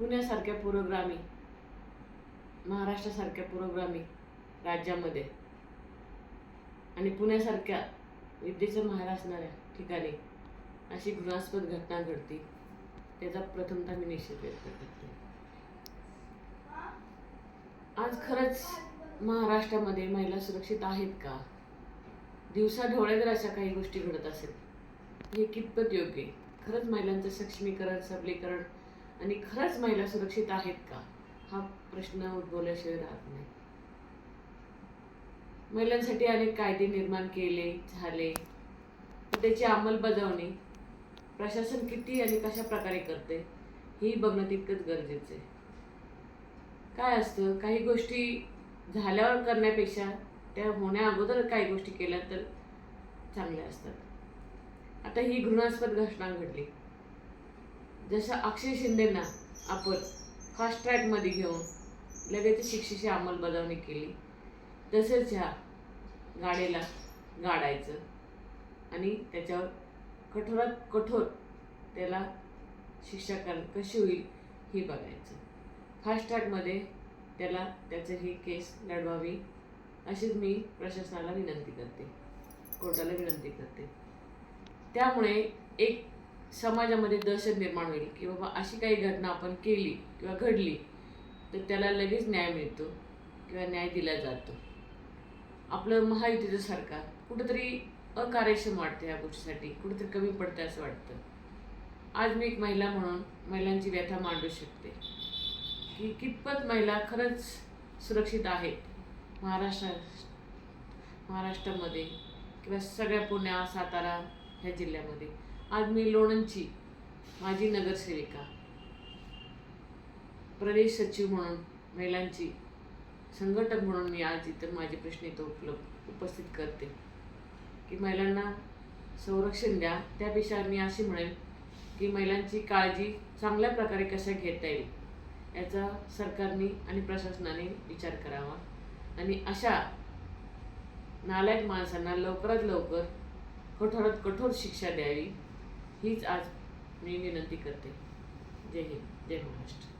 पुण्यासारख्या पुरोग्रामी महाराष्ट्रासारख्या पुरोगामी राज्यामध्ये आणि पुण्यासारख्या विद्येचं माहेर असणाऱ्या ठिकाणी अशी घृणास्पद घटना घडती त्याचा प्रथमतः मी निषेध व्यक्त करते. आज खरंच महाराष्ट्रामध्ये महिला सुरक्षित आहेत का? दिवसा जर अशा काही गोष्टी घडत असेल हे कितपत योग्य आहे? खरंच महिलांचं सक्षमीकरण सबलीकरण आणि खरंच महिला सुरक्षित आहेत का? हा प्रश्न उद्भवल्याशिवाय राहत नाही. महिलांसाठी अनेक कायदे निर्माण केले झाले. त्याची अंमलबजावणी प्रशासन किती आणि कशा प्रकारे करते ही बघणं तितकंच गरजेचं आहे. काय असतं काही गोष्टी झाल्यावर करण्यापेक्षा त्या होण्या अगोदर काही गोष्टी केल्या तर चांगल्या असतात. आता ही घृणास्पद घटना घडली. जसं अक्षय शिंदेना आपण फास्ट ट्रॅकमध्ये घेऊन लगेच शिक्षेची अंमलबजावणी केली. तसेच ह्या गाडीला गाडायचं. आणि त्याच्यावर कठोरात कठोर त्याला शिक्षा कर कशी होईल हे बघायचं. फास्ट ट्रॅकमध्ये त्याला त्याचं ही केस लढवावी अशीच मी प्रशासनाला विनंती करते. कोर्टाला विनंती करते. त्यामुळे एक समाजामध्ये दहशत निर्माण होईल की बाबा अशी काही घटना आपण केली किंवा घडली तर त्याला लगेच न्याय मिळतो किंवा न्याय दिला जातो. आपलं महायुतीचं सरकार कुठंतरी अकार्यक्षम वाटतं या गोष्टीसाठी कुठंतरी कमी पडतं असं वाटतं. आज मी एक महिला म्हणून महिलांची व्यथा मांडू शकते. की कितपत महिला खरंच सुरक्षित आहेत महाराष्ट्र महाराष्ट्रामध्ये किंवा सगळ्या पुण्या सातारा ह्या जिल्ह्यामध्ये. आज मी लोणंदची माझी नगरसेविका. प्रदेश सचिव म्हणून महिलांची संघटक म्हणून मी आज इतर माझे प्रश्न इथं उपलब्ध उपस्थित करते. की महिलांना संरक्षण द्या त्यापेक्षा मी अशी म्हणेन की महिलांची काळजी चांगल्या प्रकारे कशा घेता येईल याचा सरकारने आणि प्रशासनाने विचार करावा. आणि अशा नालायक माणसांना लवकरात लवकर कठोरात कठोर शिक्षा द्यावी. हीच आज मी विनंती करते. जय हिंद. जय महाराष्ट्र.